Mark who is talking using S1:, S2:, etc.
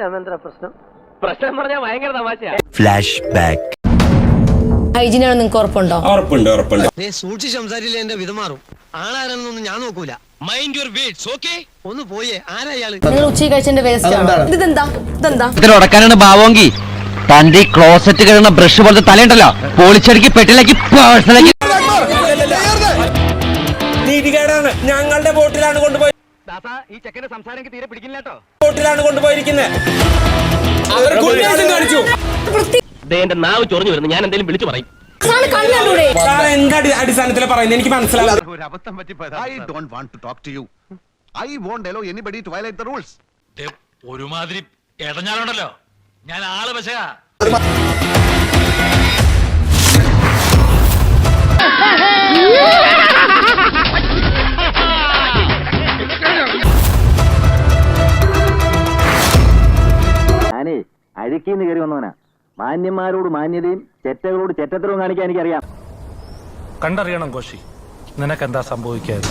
S1: രാമേന്ദ്ര പ്രശ്നം?
S2: പ്രശ്നം പറഞ്ഞാൽ ഭയങ്കര തമാശയാ.
S3: ഫ്ലാഷ് ബാക്ക്
S4: ഹൈജീനാണ് നിങ്ങൾക്ക് ഉറപ്പുണ്ടോ?
S5: ഉറപ്പുണ്ട് ഉറപ്പുണ്ട്.
S1: നീ സൂക്ഷിച്ച് സംസാരിച്ചില്ലേ എന്റെ വിധമാറും ആളാരാണെന്നൊന്നും ഞാൻ നോക്കൂല. മൈൻഡ് യുവർ വേർഡ്സ് ഓക്കേ ഒന്ന് പോയേ ആരാ ഇയാൾ?
S4: നിങ്ങൾ ഉച്ചയ്ക്ക് കഴിച്ചതിന്റെ വേസ്റ്റ് ആണ്? ഇതെന്താ? ഇതെന്താ?
S6: ഉടക്കാനാണ് ഭാവോങ്കി. തന്റെ ക്ലോസറ്റ് കഴിയുന്ന ബ്രഷ് പോലത്തെ തലയുണ്ടല്ലോ. പൊളിച്ചടുക്കി പെട്ടിലാക്കി പേഴ്സണലാക്കി
S5: നീതികേടാണ്. ഞങ്ങളുടെ ബോട്ടിലാണ് കൊണ്ടുപോയി
S2: ദാസാ ഈ ചെക്കന്റെ സംസാരം എനിക്ക് തീരെ പിടിക്കില്ല കേട്ടോ.
S5: ബോട്ടിലാണ് കൊണ്ടുപോയിരിക്കുന്നത്
S2: എന്റെ നാവ് ചൊറിഞ്ഞു വരുന്നു. ഞാൻ എന്തെങ്കിലും വിളിച്ചു പറയും.
S5: എന്ത് പറയുന്നത് എനിക്ക് മനസ്സിലാവില്ല.
S7: I don't want to talk
S6: അഴുക്കിന്ന് കയറി വന്നവനാ. മാന്യന്മാരോട് മാന്യതയും ചെറ്റകളോട് ചെറ്റത്തരവും കാണിക്കാൻ എനിക്കറിയാം.
S8: കണ്ടറിയണം കോശി. നിനക്കെന്താ സംഭവിക്കാതെ